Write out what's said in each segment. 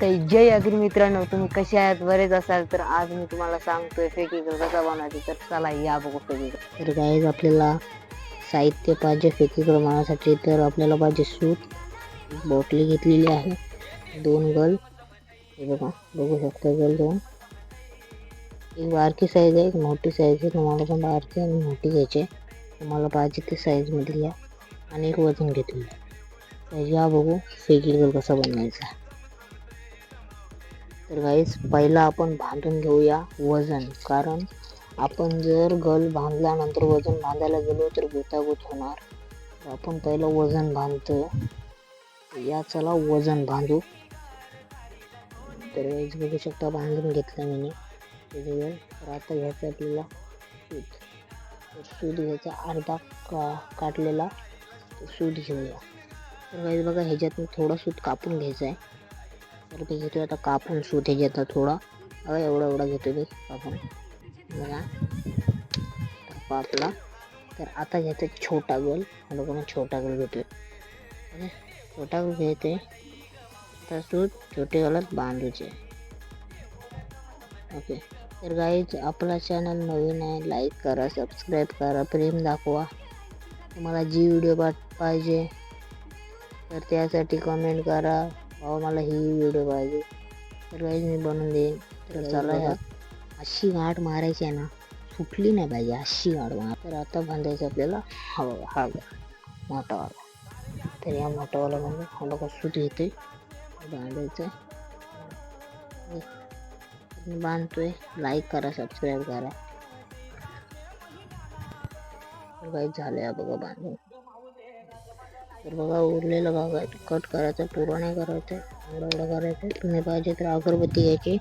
तर जय अग्री मित्रांनो तुम्ही कसे आहात? बरेच असाल तर आज मी तुम्हाला सांगतोय फेकीकल कसा बनवायचा. तर चला या बघू फेकीकल तर गाईज आपल्याला साहित्य पाहिजे फेकीकल बनवण्यासाठी तर आपल्याला पाहिजे सूत. बॉटली घेतलेली आहे. दोन गल. हे बघा बघू शकता गल दोन. एक बारकी साईज आहे एक मोठी साईज आहे. तुम्हाला पण बारकी आणि मोठी घ्यायची आहे. तुम्हाला पाहिजे ते साईजमध्ये घ्या आणि एक वजन घेतलेलं तर या बघू फेकीकल कसा बनवायचा. तर गाईस पहिला आपण बांधून घेऊया वजन. कारण आपण जर गल बांधल्यानंतर वजन बांधायला गेलो तर गुतागुत होणार. तर आपण पहिलं वजन बांधतो. या चला वजन बांधू. तर बघू शकता बांधून घेतलं मी. तर आता घ्यायचं आपल्याला सूत. तर सूत घ्यायचा अर्धा का काटलेला सूत घेऊया. तर गाईस बघा ह्याच्यात थोडं सूत कापून घ्यायचं आहे. तर ते घेतो आता कापून सूत ह्याच्यात थोडा. बघा एवढा एवढा घेतो ते कापून. बघा. कापला. तर आता घ्यायचा छोटा गोल. मग छोटा गोल घेतोय. ओके छोटा गोल घेते तर सूत छोटे गलात बांधूचे. ओके. तर गाईज आपला चॅनल नवीन आहे लाईक करा सबस्क्राईब करा, प्रेम दाखवा. तुम्हाला जी व्हिडिओ पाहिजे, तर त्यासाठी कमेंट करा. भाऊ मला ही व्हिडिओ पाहिजे. तर काहीच मी बनवून देईन. तर चला अशी गाठ मारायची आहे ना सुटली नाही पाहिजे अशी गाठ मार. तर आता बांधायचं आपल्याला हा बघा हा बघा मोठावाला. तर या मोठावाला म्हणजे हा बघा सूत येते बांधायचं मी बांधतोय. लाईक करा सबस्क्राईब करा. काही झालं बघा बांधून. तर बघा उरलेलं भाग आहे कट करायचं पुरा नाही करायचं एवढं करायचं. तुम्ही पाहिजे तर अगरबत्ती घ्यायची.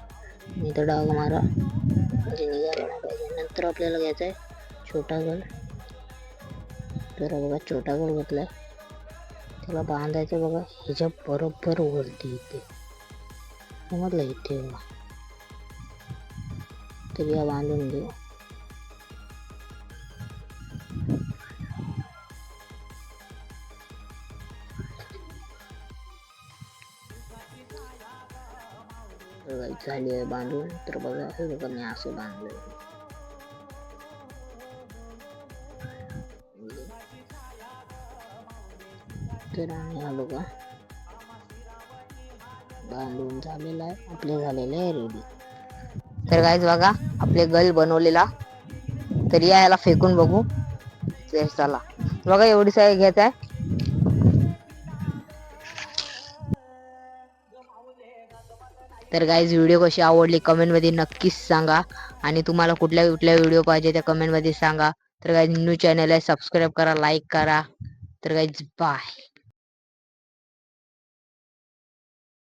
मी तर डाग मारा. म्हणजे निघायला नाही पाहिजे. नंतर आपल्याला घ्यायचा आहे छोटा गळ तर बघा छोटा गळ घेतला आहे त्याला बांधायचं बघा. ह्याच्या बरोबर वरती इथे. समजलं इथे? बघा तर या बांधून घेऊ. झाली आहे बांधून तर बघा हे बघा मी असं बांधलं तर आणि हा बघा बांधून झालेला आहे आपले झालेले आहे रेडी तर काहीच बघा आपले गल बनवलेला तर या याला फेकून बघू तर चला बघा एवढी साय घ्यायचं आहे तर गाईज व्हिडिओ कशी आवडली कमेंटमध्ये नक्कीच सांगा. आणि तुम्हाला कुठल्या कुठल्या व्हिडिओ पाहिजे त्या कमेंटमध्ये सांगा. तर गाईज न्यू चॅनल आहे सबस्क्राईब करा लाईक करा. तर गाईज बाय